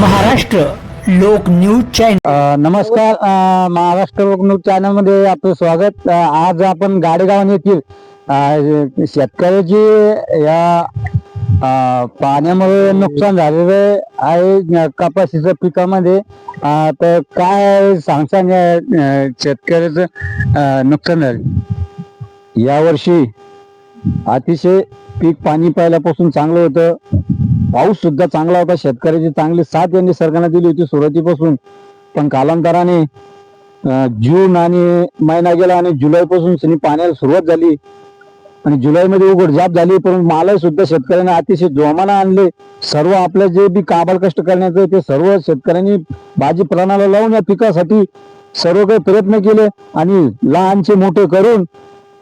महाराष्ट्र लोक news channel. नमस्कार अ, महाराष्ट्र लोक न्यूज चॅनलमध्ये आपलं स्वागत. अ, आज आपण गाडेगाव येथील अ, शेतकऱ्याची या अ, पाण्यामुळे नुकसान झालेलं आहे अ, कपाशीच्या पिकामध्ये. अ, तर काय सांगसान या अ, शेतकऱ्याचं अ, नुकसान झालं? यावर्षी अतिशय पीक पाणी पाहिल्यापासून चांगलं होतं. पाऊस सुद्धा चांगला होता. शेतकऱ्याची चांगली साथ यांनी सरकारने दिली होती सुरुवातीपासून. पण कालांतराने जून आणि महिना गेला आणि जुलैपासून सनी पाण्याला सुरुवात झाली. आणि जुलैमध्ये उघडझाप झाली पण मालही सुद्धा शेतकऱ्यांनी अतिशय जोमानं आणले. सर्व आपलं जे बी काबाड कष्ट करण्याचं ते सर्व शेतकऱ्यांनी भाजी प्राणाला लावून या पिकासाठी सर्व काही प्रयत्न केले आणि लहानचे मोठे करून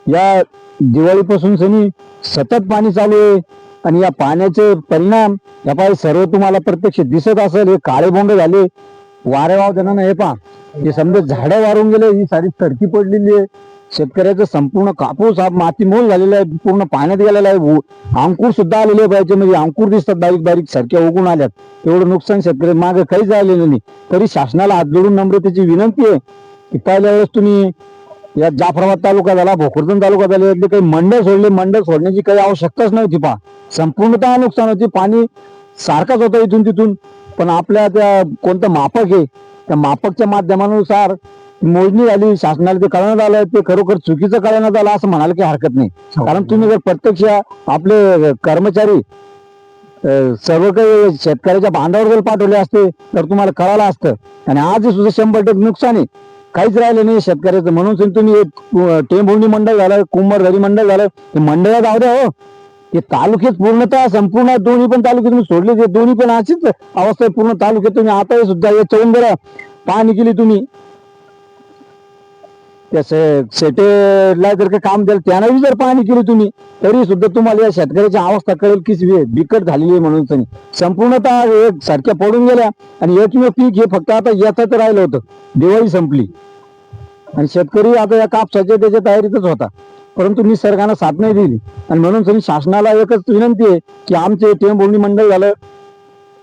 या दिवाळीपासून सनी सतत पाणी चालू आहे. आणि या पाण्याचे परिणाम या पाय सर्व तुम्हाला प्रत्यक्ष दिसत असेल हे काळे बोंड झाले. वारे वाव त्यांना हे पहा. हे समजा झाडं वारून गेले ही सारी तडकी पडलेली आहे. शेतकऱ्याचं संपूर्ण कापूस हा माती मोल झालेला आहे पूर्ण पाण्यात गेलेला आहे. अंकुर सुद्धा आलेले पाहिजे म्हणजे अंकुर दिसतात बारीक बारीक सारख्या उगून आल्यात. एवढं नुकसान शेतकरी मागे काहीच आलेलं नाही. तरी शासनाला हात जोडून नम्रतेची विनंती आहे की पहिल्या वेळेस तुम्ही या जाफराबाद तालुका झाला भोकरदन तालुका झाला यातले काही मंडळ सोडले मंडळ सोडण्याची काही आवश्यकताच नव्हती पहा. संपूर्णतः नुकसान होती पाणी सारखाच होतं इथून तिथून. पण आपल्या त्या कोणतं मापक आहे त्या मापकच्या माध्यमानुसार मोजणी झाली शासनाला ते कळवण्यात आलं ते खरोखर चुकीचं कळवण्यात आलं असं म्हणायला काही हरकत नाही. कारण तुम्ही जर प्रत्यक्ष आपले कर्मचारी सर्व काही शेतकऱ्याच्या बांधावर जर पाठवले असते तर तुम्हाला कळालं असतं. आणि आज सुद्धा शंभर टक्के नुकसान आहे. काहीच राहिलं नाही शेतकऱ्याचं. म्हणून तुम्ही एक टेंभुर्णी मंडळ झालं कुंभरधरी मंडळ झालं ते मंडळात जाऊ द्या हो. ते तालुक्यात पूर्णतः संपूर्ण दोन्ही पण तालुके तुम्ही सोडले ते दोन्ही पण अशीच अवस्था आहे. पूर्ण तालुक्यात तुम्ही आता सुद्धा या चौंबरा पाहणी केली तुम्ही. त्या सेटेला जर का काम द्याल त्यानंही जर पाहणी केली तुम्ही तरी सुद्धा तुम्हाला या शेतकऱ्याची अवस्था कळेल की वे- बिकट झालेली आहे म्हणून त्यांनी संपूर्णतः एक सारख्या पडून गेल्या आणि एकमेव पीक हे फक्त आता याचं तर राहिलं होतं. दिवाळी संपली. आणि शेतकरी आता या कापसाच्या त्याच्या तयारीतच होता. परंतु निसर्गानं साथ नाही दिली. आणि म्हणून तरी शासनाला एकच विनंती आहे की आमचे टेंभुर्णी मंडळ झालं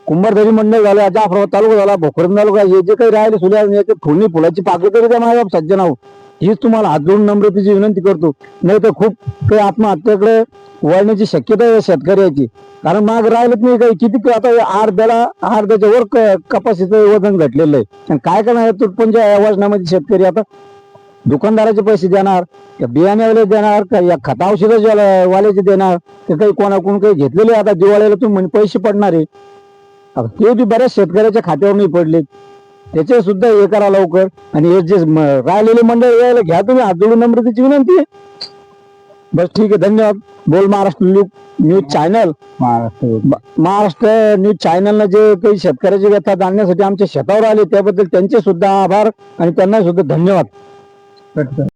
कुंभारधरी मंडळ झालं जाफराबाद तालुका झाला भोकरदन तालुका हे जे काही राहिले सुद्धा याचे फुलणी फुलाची पाकळी तरी त्या माझ्या सज्जना हो हीच तुम्हाला हात जोडून नम्रतेची विनंती करतो. नाही तर खूप काही आत्महत्येकडे वळण्याची शक्यता आहे शेतकऱ्याची. कारण माग राहिलंच नाही काही. किती आता अर्ध्याला अर्ध्याच्या वर क- कपाशीचं वजन घटलेलं आहे. आणि काय करणार तुटपंच्या या वजनामध्ये शेतकरी आता? दुकानदाराचे पैसे देणार का बियाण्यावाले देणार का या खता औषध वाल्याचे देणार ते काही कोणाकडून काही घेतलेले आता दिवाळीला तुम्ही पैसे पडणार आहे. ते बी बऱ्याच शेतकऱ्याच्या खात्यावर नाही पडले त्याचे सुद्धा हे करा लवकर. आणि हे जे राहिलेले मंडळ यायला घ्या तुम्ही. हात जोडून नम्रतेची विनंती आहे. बस ठीक आहे. धन्यवाद. बोल Maharashtra news news channel. Maharashtra Maharashtra news चॅनलनं जे काही शेतकऱ्याची व्यथा जाणण्यासाठी आमच्या शेतावर आले त्याबद्दल त्यांचे सुद्धा आभार आणि त्यांना सुद्धा धन्यवाद. but uh,